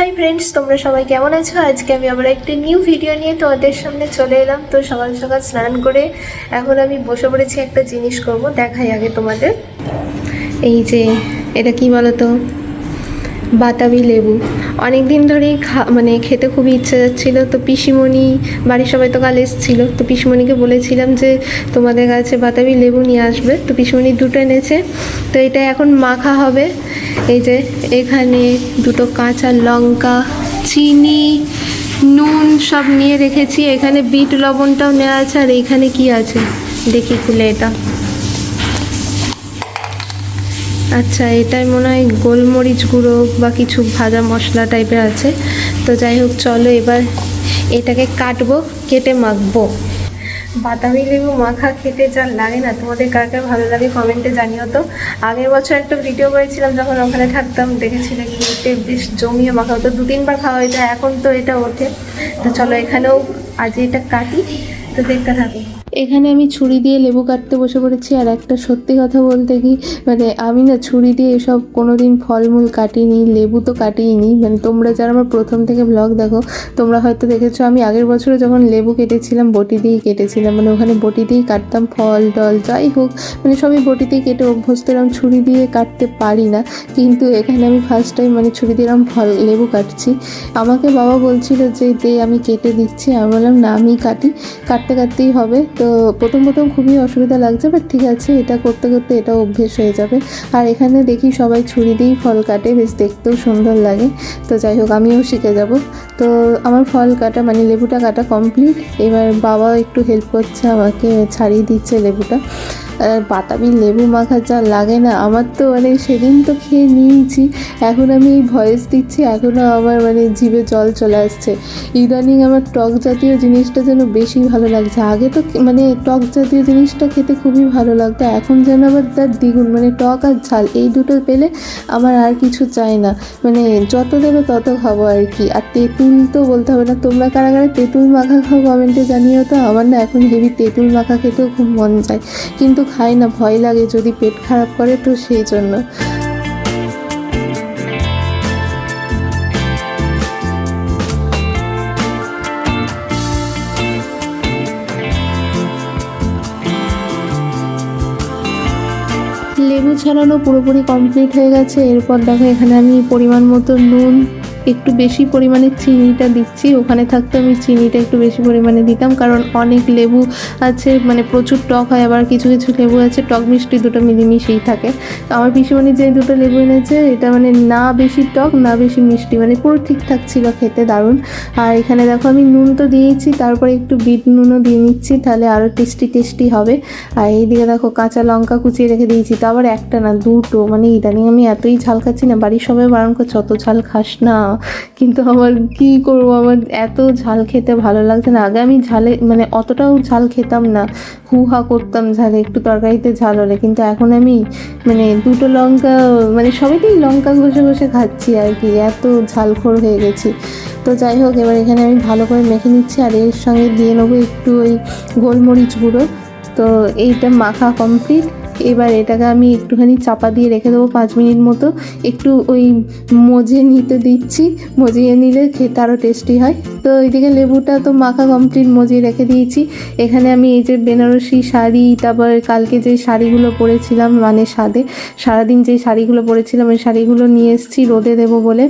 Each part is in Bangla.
হাই ফ্রেন্ডস তোমরা সবাই কেমন আছো? আজকে আমি আবার একটি নিউ ভিডিও নিয়ে তোমাদের সামনে চলে এলাম। তো সকাল সকাল স্নান করে এখন আমি বসে পড়েছি একটা জিনিস করব, দেখাই আগে তোমাদের। এই যে, এটা কি বলো তো বাতাবি লেবু। অনেক দিন ধরেই খা মানে খেতে খুবই ইচ্ছে যাচ্ছিল। তো পিসিমণি, বাড়ির সবাই তো কাল এসেছিল। তো পিসিমণিকে বলেছিলাম যে, তোমাদের কাছে বাতাবি লেবু নিয়ে আসবে। তো পিসিমণি দুটো এনেছে। তো এটা এখন মাখা হবে। এই যে, এখানে দুটো কাঁচা লঙ্কা, চিনি, নুন সব নিয়ে রেখেছি। এখানে বিট লবণটাও নেওয়া আছে। আর এখানে কি আছে? দেখি খুলে এটা। আচ্ছা এটাই মনে হয় গোলমরিচ গুঁড়ো বা কিছু ভাজা মশলা টাইপের আছে। তো যাই হোক, চলো এবার এটাকে কাটবো, কেটে মাখবো। বাতাবি লেবু মাখা খেতে যা লাগে না, তোমাদের কার কার ভালো লাগে কমেন্টে জানিও তো। আগের বছর একটা ভিডিও করেছিলাম যখন ওখানে থাকতাম, দেখেছিলে খেতে বেশ জমিয়ে মাখা হতো। দু তিনবার খাওয়া হয়ে যায় এখন তো এটা ওঠে। তো চলো এখানেও আজ এটা কাটি, তো দেখতে থাকো। এখানে আমি ছুরি দিয়ে লেবু কাটতে বসে পড়েছি, আর একটা সত্যি কথা বলতে কি মানে আমি না ছুরি দিয়ে এসব কোনোদিন ফলমূল কাটিনি, লেবু তো কাটিনি মানে তোমরা যারা আমার প্রথম থেকে ব্লগ দেখো, তোমরা হয়তো দেখেছ আমি আগের বছরে যখন লেবু কেটেছিলাম, বটি দিয়েই কেটেছিলাম। মানে ওখানে বটি দিয়েই কাটতাম, ফল টল যাই হোক মানে সবই বটি দিয়ে কেটে অভ্যস্ত এরকম ছুরি দিয়ে কাটতে পারি না। কিন্তু এখানে আমি ফার্স্ট টাইম মানে ছুরি দিয়ে এরকম ফল, লেবু কাটছি। আমাকে বাবা বলছিল যে, দে, আমি কেটে দিচ্ছি। আমি বললাম, না, আমি কাটি। কাটতে কাটতেই হবে। তো প্রথম প্রথম খুবই অসুবিধা লাগছে বাট ঠিক আছে, এটা করতে করতে এটা অভ্যেস হয়ে যাবে। আর এখানে দেখি সবাই ছুরি দিয়েই ফল কাটে, বেশ দেখতেও সুন্দর লাগে। তো যাই হোক, আমিও শিখে যাব। তো আমার ফল কাটা মানে লেবুটা কাটা কমপ্লিট এবার বাবা একটু হেল্প করছে আমাকে, ছাড়িয়ে দিচ্ছে লেবুটা। আর বাতাবি লেবু মাখা যা লাগে না, আমার তো মানে সেদিন তো খেয়ে নিয়েছি। এখন আমি এই ভয়েস দিচ্ছি এখনও আমার মানে জিভে জল চলে আসছে। ইদানিং আমার টক জাতীয় জিনিসটা যেন বেশি ভালো লাগছে। আগে তো মানে টক জাতীয় জিনিসটা খেতে খুবই ভালো লাগতো, এখন যেন আবার তার দ্বিগুণ মানে টক আর ঝাল এই দুটো পেলে আমার আর কিছু চাই না। মানে যত দেবে তত খাব আর কি। আর তেঁতুল তো বলতে হবে না, তোমরা কারা কারা তেঁতুল মাখা খাও কমেন্টে জানিও তো, আমার না এখন হেভি তেঁতুল মাখা খেতেও খুব মন যায়। কিন্তু খাই না, ভয় লাগে, যদি পেট খারাপ করে তো সেই জন্য। লেবু ছাড়ানো পুরোপুরি কমপ্লিট হয়ে গেছে। এরপর দেখো এখানে আমি পরিমাণ মতো নুন একটু বেশি পরিমাণে চিনিটা দিচ্ছি। ওখানে থাকতে আমি চিনিটা একটু বেশি পরিমাণে দিতাম, কারণ অনেক লেবু আছে মানে প্রচুর টক হয়, আবার কিছু কিছু লেবু আছে, টক মিষ্টি দুটো মিলিমিশেই থাকে। তো আমার পিসিমণি যে দুটো লেবু এনেছে, এটা মানে না বেশি টক, না বেশি মিষ্টি মানে পুরো ঠিকঠাক ছিল খেতে, দারুণ। আর এখানে দেখো আমি নুন তো দিয়েছি, তারপরে একটু বিট নুনও দিয়ে নিচ্ছি, তাহলে আরও টেস্টি টেস্টি হবে। আর এইদিকে দেখো কাঁচা লঙ্কা কুচিয়ে রেখে দিয়েছি, তো আবার একটা না, দুটো মানে ইদানিং আমি এতই ঝাল খাচ্ছি না, বাড়ির সবাই বারণ করছে, অত ঝাল খাস না। কিন্তু আমার কি করব? আমার এত ঝাল খেতে ভালো লাগছে না। আগে আমি ঝালে মানে অতটাও ঝাল খেতাম না। হু হা করতাম ঝালে, একটু তরকারিতে ঝাল হলে। কিন্তু এখন আমি মানে দুটো লঙ্কা মানে সবাইতেই লঙ্কা ঘষে ঘষে খাচ্ছি আর কি। এত ঝালখোর হয়ে গেছি। তো যাই হোক, এবার এখানে আমি ভালো করে মেখে নিচ্ছি আর এর সঙ্গে দিয়ে নেব একটু ওই গোলমরিচ গুঁড়ো। তো এইটা মাখা কমপ্লিট এবার এটাকে আমি একটুখানি চাপা দিয়ে রেখে দেবো পাঁচ মিনিট মতো। একটু ওই মজে নিতে দিচ্ছি। মজিয়ে নিলে খেতে আরও টেস্টি হয়। তো এইদিকে লেবুটা তো মাখা কমপ্লিট মজিয়ে রেখে দিয়েছি। এখানে আমি এই যে বেনারসি শাড়ি, তারপর কালকে যে শাড়িগুলো পরেছিলাম মানে সাদে, সারাদিন যে শাড়িগুলো পরেছিলাম, ওই শাড়িগুলো নিয়ে এসেছি, রোদে দেবো বলে।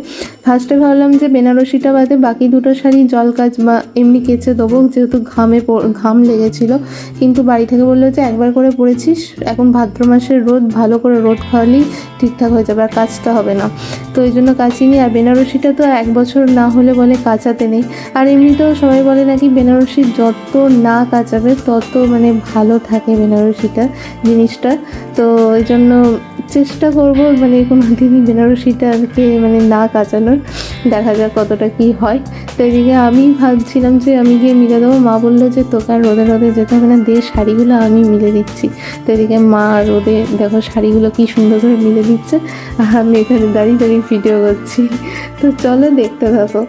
ফার্স্টে ভাবলাম যে বেনারসিটা বাদে বাকি দুটো শাড়ি জল কাজ বা এমনি কেচে দেবো, যেহেতু ঘামে ঘাম লেগেছিলো। কিন্তু বাড়ি থেকে বলল যে একবার করে পরেছিস, এখন ভাদ্র মাসের রোদ, ভালো করে রোদ খাওয়ালেই ঠিকঠাক হয়ে যাবে আর কাচতে হবে না। তো এই জন্য কাচিনি আর বেনারসিটা তো এক বছর না হলে বলে কাচাতে নেই। আর এমনিতেও সবাই বলে নাকি বেনারসি যত না কাচাবে, তত মানে ভালো থাকে বেনারসিটা জিনিসটা। তো এই জন্য চেষ্টা করব মানে কোনো দিনই বেনারসিটাকে মানে না কাচানোর, দেখা যাক কতটা কি হয়। তো এদিকে আমি ভাবছিলাম যে আমি গিয়ে মিলে দেবো মা বলল যে তোকে আর রোদে রোদে যেতে হবে না দিয়ে শাড়িগুলো আমি মিলে দিচ্ছি। তো এদিকে মা রোদে দেখো শাড়িগুলো কি সুন্দর করে মিলে দিচ্ছে, আর আমি এখানে দাঁড়িয়ে দাঁড়িয়ে ভিডিও করছি। তো চলো দেখতে থাকো।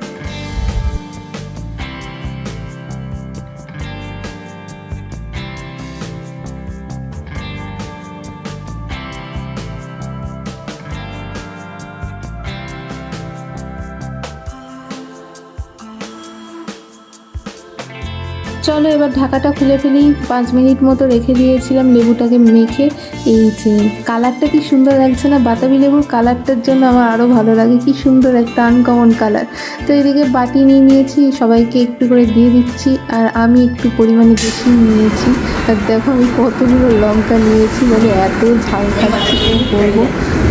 চলো, এবার ঢাকাটা খুলে ফেলি। পাঁচ মিনিট মতো রেখে দিয়েছিলাম লেবুটাকে মেখে। এই যে, কালারটা কি সুন্দর লাগছে না? বাতাবি লেবুর কালারটার জন্য আমার আরও ভালো লাগে। কি সুন্দর একটা আনকমন কালার তো এদিকে বাটি নিয়ে নিয়েছি, সবাইকে একটু করে দিয়ে দিচ্ছি, আর আমি একটু পরিমাণে বেশি নিয়েছি। আর দেখো, আমি কতগুলো লঙ্কা নিয়েছি মানে এত ঝাল খাচ্ছি করব?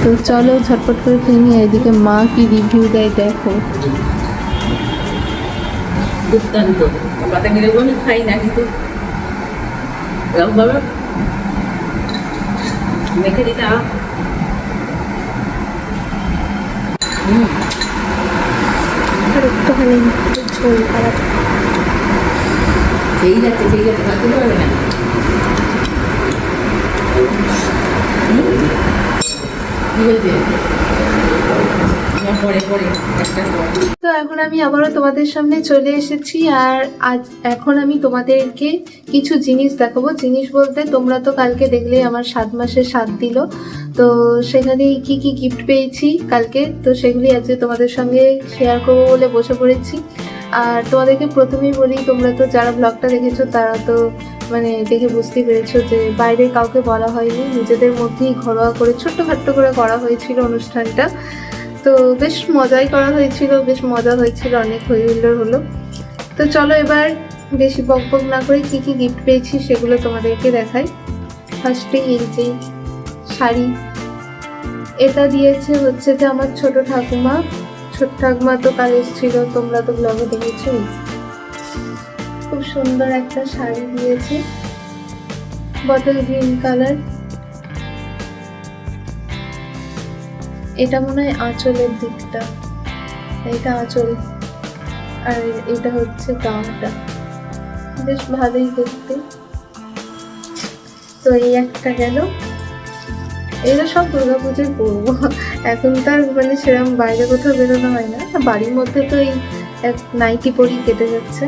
তো চলো, ঝটপট করে খেয়ে নিই। এদিকে মা কি রিভিউ দেয় দেখো। দুর্দান্ত। পাতা মিলে আমি খাই না কিন্তু এরকমভাবে মেখে দিতে একটুখানি ঝোল খারাপ সেই যাচ্ছে সেই যাচ্ছে পারবে না? কি বলছে আমার তো এখন আমি আবারও তোমাদের সামনে চলে এসেছি আর আজ এখন আমি তোমাদেরকে কিছু জিনিস দেখাবো। জিনিস বলতে তোমরা তো কালকে দেখলে আমার সাত মাসের সাত দিল। তো সেখানে কি কি গিফট পেয়েছি কালকে? তো সেগুলি আজকে তোমাদের সঙ্গে শেয়ার করব বলে বসে পড়েছি। আর তোমাদেরকে প্রথমেই বলি, তোমরা তো যারা ব্লগটা দেখেছ, তারা তো মানে দেখে বুঝতেই পেরেছ যে বাইরে কাউকে বলা হয়নি। নিজেদের মধ্যেই ঘরোয়া করে, ছোট্টখাট্ট করে করা হয়েছিল অনুষ্ঠানটা। তো বেশ মজাই করা হয়েছিল, বেশ মজা হয়েছিল, অনেক হই হুল্লোড় হলো। তো চলো এবার বেশি বক বক না করে কি কি গিফট পেয়েছি সেগুলো তোমাদেরকে দেখাই। ফার্স্টে এই যে শাড়ি। এটা দিয়েছে হচ্ছে যে আমার ছোট ঠাকুমা। ছোট ঠাকুমা তো কাল এসেছিল, তোমরা তো ব্লগে দেখেছ। খুব সুন্দর একটা শাড়ি দিয়েছে। বটল গ্রিন কালার এটা মনে হয় আঁচলের দিকটা। এটা আঁচল। আর এটা হচ্ছে গাটা বেশ ভালোই দেখতে। তো এই একটা গেল। এগুলো সব দুর্গাপুজোয় পরবো। এখন তার মানে সেরকম বাইরে কোথাও বেরোনো হয় না। আর বাড়ির মধ্যে তো এই এক নাইটি পরি কেটে যাচ্ছে।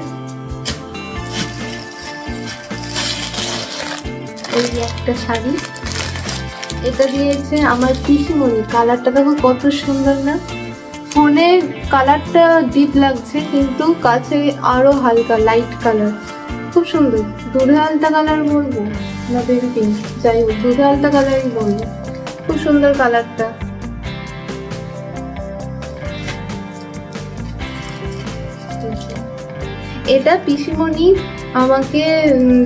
এই একটা শাড়ি। এটা দিয়েছে আমার পিসিমণি। কালারটা দেখো কত সুন্দর না? ফোনে কালারটা ডিপ লাগছে, কিন্তু কাছে আরও হালকা লাইট কালার খুব সুন্দর। দুধে আলতা কালার বলব? না বেবি পিঙ্ক যাই হোক, দুধে আলতা কালারই বলব। খুব সুন্দর কালারটা এটা পিসিমণি আমাকে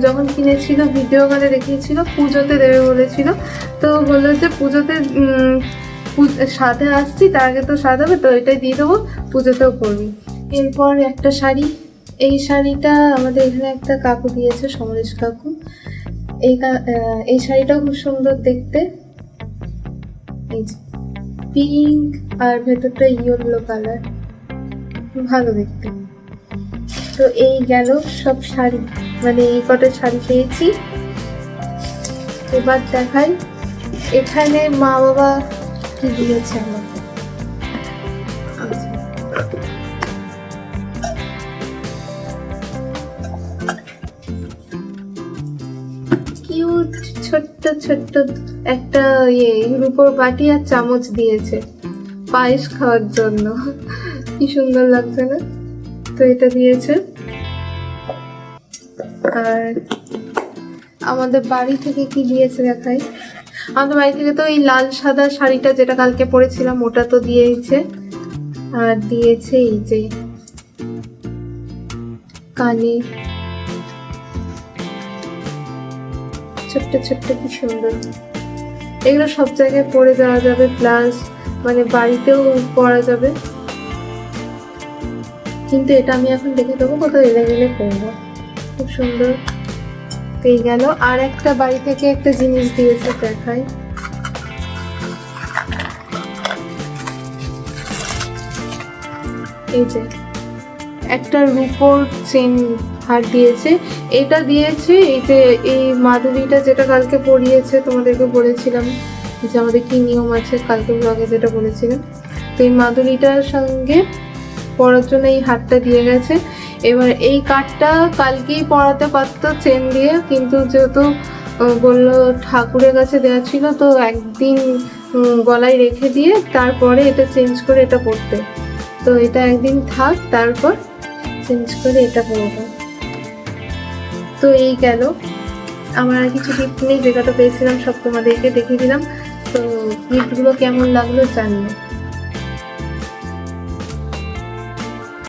যখন কিনেছিল ভিডিও কলে দেখিয়েছিল, পুজোতে দেবে বলেছিল। তো বলল যে পুজোতে পু- আসছি তার আগে তো সাধ হবে তো এটাই দিয়ে দেবো, পুজোতেও করবি। এরপর একটা শাড়ি, এই শাড়িটা আমাদের এখানে একটা কাকু দিয়েছে, সমরেশ কাকু। এই এই শাড়িটাও খুব সুন্দর দেখতে। এই পিঙ্ক আর ভেতরটা ইয়েলো কালার। ভালো দেখতে। তো এই গেল সব শাড়ি মানে এই কটা শাড়ি পেয়েছি। এবার দেখাই এখানে মা বাবা কি দিয়েছে আমাকে? ছোট্ট ছোট্ট একটা ইয়ে রূপোর বাটি আর চামচ দিয়েছে পায়েস খাওয়ার জন্য। কি সুন্দর লাগছে না? তো এটা দিয়েছে। আর আমাদের বাড়ি থেকে কি দিয়েছে দেখাই? আমাদের বাড়ি থেকে তো এই লাল সাদা শাড়িটা যেটা কালকে পরেছিলাম, ওটা তো দিয়েছে। আর দিয়েছে এই যে কানে ছোট্ট ছোট্ট কি সুন্দর। এগুলো সব জায়গায় পরে যাওয়া যাবে প্লাস মানে বাড়িতেও পরা যাবে। কিন্তু এটা আমি এখন দেখে দেবো কোথাও এলে গেলে পরবো। খুব সুন্দর। পেয়ে গেল, আর একটা বাড়ি থেকে একটা জিনিস দিয়েছে দেখাই। এই যে, একটা রূপোর চেন হার দিয়েছে। এটা দিয়েছে এই যে, এই মাদুরিটা যেটা কালকে পরিয়েছে তোমাদেরকে বলেছিলাম যে আমাদের কি নিয়ম আছে, কালকে ব্লগে যেটা বলেছিলাম। তো এই মাদুরিটার সঙ্গে পরার জন্য এই হারটা দিয়ে গেছে। এবার এই কার্ডটা কালকেই পড়াতে পারতো, চেন দিয়ে। কিন্তু যেহেতু বলল ঠাকুরের কাছে দেওয়া ছিল, তো একদিন গলায় রেখে দিয়ে তারপরে এটা চেঞ্জ করে এটা পরতে তো এটা একদিন থাক, তারপর চেঞ্জ করে এটা পরবো তো এই গেল। আমার আর কিছু গিফট নেই, যেটা পেয়েছিলাম, সব তোমাদেরকে দেখিয়ে দিলাম। তো গিফটগুলো কেমন লাগল জানিও।